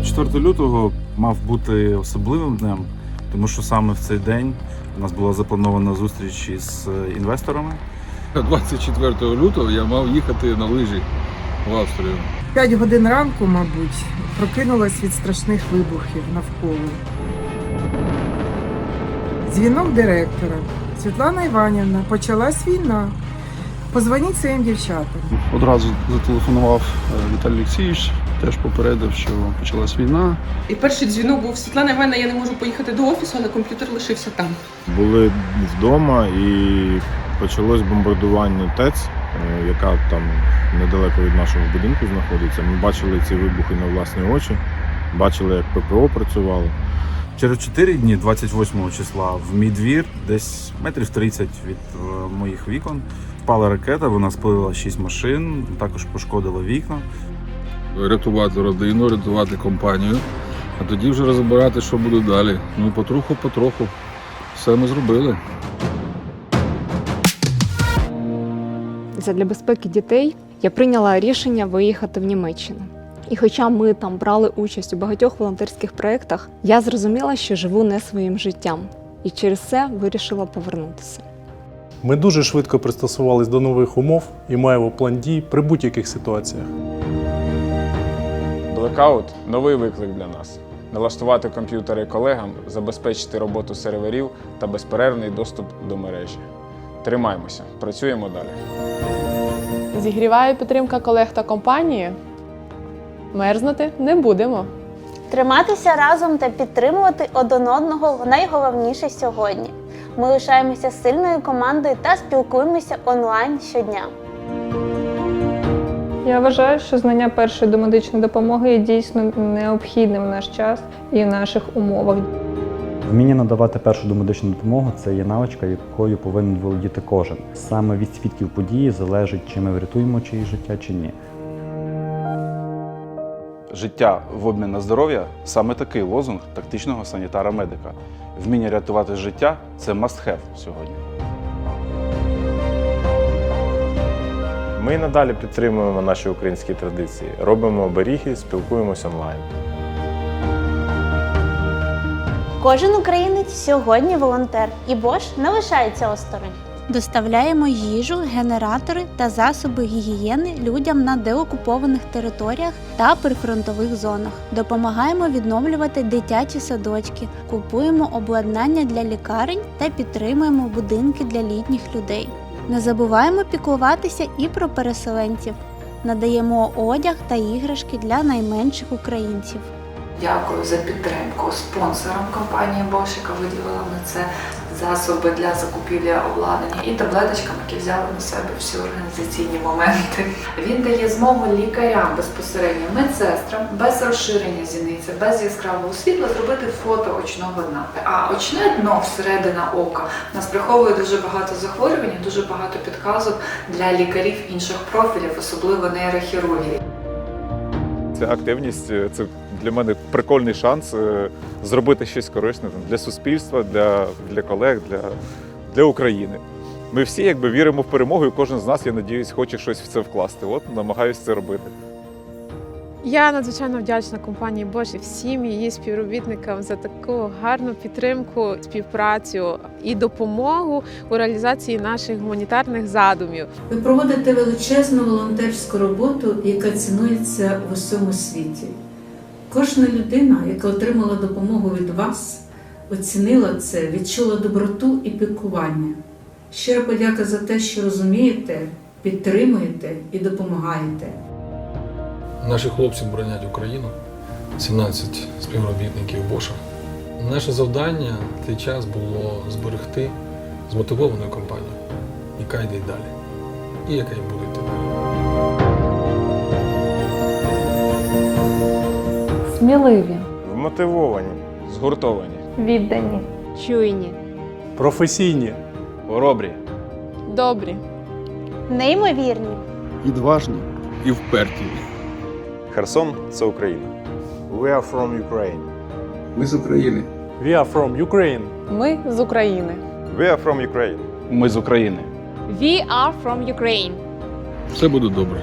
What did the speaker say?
24 лютого мав бути особливим днем, тому що саме в цей день у нас була запланована зустріч із е, інвесторами. 24 лютого я мав їхати на лижі в Австрію. П'ять годин ранку, мабуть, прокинулась від страшних вибухів навколо. Дзвінок директора. Світлана Іванівна, почалась війна. Позвоніть своїм дівчатам. Одразу зателефонував е, Віталій Олексійович, теж попередив, що почалась війна. І перший дзвінок був Світлана Івановна, я не можу поїхати до офісу, але комп'ютер лишився там. Були вдома і почалось бомбардування ТЕЦ, е, яка там недалеко від нашого будинку знаходиться. Ми бачили ці вибухи на власні очі, бачили, як ППО працювало. Через 4 дні, 28 числа, в мій двір, десь метрів 30 від е, моїх вікон, впала ракета, вона спалила 6 машин, також пошкодила вікна. Рятувати родину, рятувати компанію, а тоді вже розбирати, що буде далі. Ну, потроху-потроху. Все ми зробили. Задля безпеки дітей я прийняла рішення виїхати в Німеччину. І хоча ми там брали участь у багатьох волонтерських проєктах, я зрозуміла, що живу не своїм життям, і через це вирішила повернутися. Ми дуже швидко пристосувались до нових умов і маємо план дій при будь-яких ситуаціях. Блекаут новий виклик для нас. Налаштувати комп'ютери колегам, забезпечити роботу серверів та безперервний доступ до мережі. Тримаємося, працюємо далі. Зігріває підтримка колег та компанії. Мерзнути не будемо. Триматися разом та підтримувати один одного найголовніше сьогодні. Ми лишаємося сильною командою та спілкуємося онлайн щодня. Я вважаю, що знання першої домедичної допомоги є дійсно необхідним в наш час і в наших умовах. Вміння надавати першу домедичну допомогу це є навичка, якою повинен володіти кожен. Саме від свідків події залежить, чи ми врятуємо чиїсь життя чи ні. Життя в обмін на здоров'я саме такий лозунг тактичного санітара-медика. Вміння рятувати життя це must have сьогодні. Ми і надалі підтримуємо наші українські традиції, робимо оберіги, спілкуємось онлайн. Кожен українець сьогодні волонтер, і Bosch не лишається осторонь. Доставляємо їжу, генератори та засоби гігієни людям на деокупованих територіях та прифронтових зонах. Допомагаємо відновлювати дитячі садочки, купуємо обладнання для лікарень та підтримуємо будинки для літніх людей. Не забуваємо піклуватися і про переселенців. Надаємо одяг та іграшки для найменших українців. Дякую за підтримку спонсорам компанії Бошика. виділила на це засоби для закупівлі обладнання і таблеточкам, які взяли на себе всі організаційні моменти. Він дає змогу лікарям безпосередньо медсестрам без розширення зіниці, без яскравого світла зробити фото очного дна. А очне дно всередина ока нас приховує дуже багато захворювань, дуже багато підказок для лікарів інших профілів, особливо нейрохірургії. Ця активність е, це для мене прикольний шанс е, зробити щось корисне для суспільства, для, для колег, для, для України. Ми всі якби віримо в перемогу, і кожен з нас, я надіюсь, хоче щось в це вкласти. От намагаюся це робити. Я надзвичайно вдячна компанії Bosch і всім її співробітникам за таку гарну підтримку, співпрацю і допомогу у реалізації наших гуманітарних задумів. Ви проводите величезну волонтерську роботу, яка цінується в усьому світі. Кожна людина, яка отримала допомогу від вас, оцінила це, відчула доброту і піклування. Щира подяка за те, що розумієте, підтримуєте і допомагаєте. Наші хлопці боронять Україну, 17 співробітників Боша. Наше завдання в цей час було зберегти змотивовану компанію, яка йде й далі, і яка й буде йти далі. Сміливі, Вмотивовані. Згуртовані. Віддані, чуйні, Професійні. Хоробрі. добрі. Неймовірні. Відважні. І вперті. Херсон це Україна. We are from Ukraine. Ми з України. We are from Ukraine. Ми з України. We are from Ukraine. Ми з України. We are from Ukraine. Все буде добре.